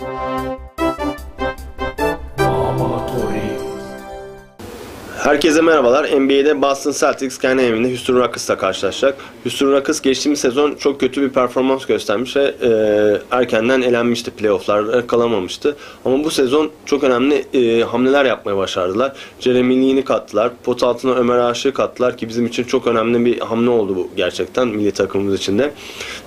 Música Herkese merhabalar. NBA'de Boston Celtics kendi evinde Houston Rockets'la karşılaşacak. Houston Rockets geçtiğimiz sezon çok kötü bir performans göstermiş ve e, erkenden elenmişti. Playoff'larda kalamamıştı. Ama bu sezon çok önemli e, hamleler yapmaya başardılar. Jeremy Lin'i kattılar. Pot altına Ömer Aşık'ı kattılar ki bizim için çok önemli bir hamle oldu bu gerçekten milli takımımız için de.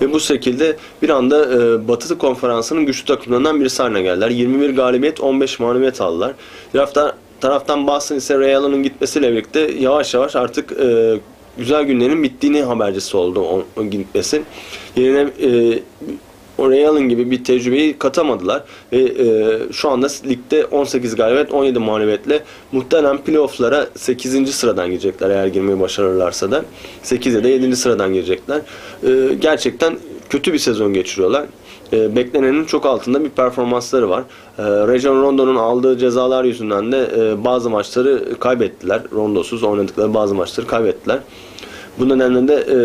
Ve bu şekilde bir anda e, Batı konferansının güçlü takımlarından birisi haline geldiler. 21 galibiyet 15 mağlubiyet aldılar. Taraftan taraftan Boston ise Ray Allen'ın gitmesiyle birlikte yavaş yavaş artık e, güzel günlerin bittiğini habercisi oldu o, o gitmesi. Yerine e, o Ray Allen gibi bir tecrübeyi katamadılar ve e, şu anda ligde 18 galibiyet 17 mağlubiyetle muhtemelen playofflara 8. sıradan girecekler eğer girmeyi başarırlarsa da 8 ya da 7. sıradan girecekler. E, gerçekten kötü bir sezon geçiriyorlar e, beklenenin çok altında bir performansları var. E, Rajon Rondo'nun aldığı cezalar yüzünden de e, bazı maçları kaybettiler. Rondosuz oynadıkları bazı maçları kaybettiler. Bu nedenle de e,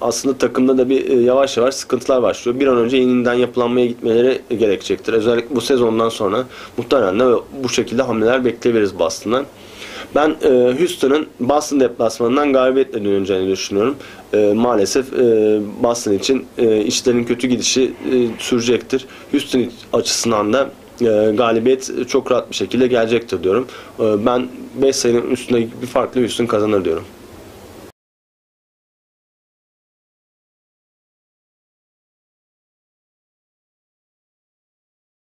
aslında takımda da bir e, yavaş yavaş sıkıntılar başlıyor. Bir an önce yeniden yapılanmaya gitmeleri gerekecektir. Özellikle bu sezondan sonra muhtemelen de bu şekilde hamleler bekleyebiliriz Boston'dan. Ben e, Houston'ın Boston deplasmanından galibiyetle döneceğini düşünüyorum. E, maalesef e, Boston için e, işlerin kötü gidişi e, sürecektir. Houston açısından da e, galibiyet çok rahat bir şekilde gelecektir diyorum. E, ben 5 sayının üstünde bir farklı Houston kazanır diyorum.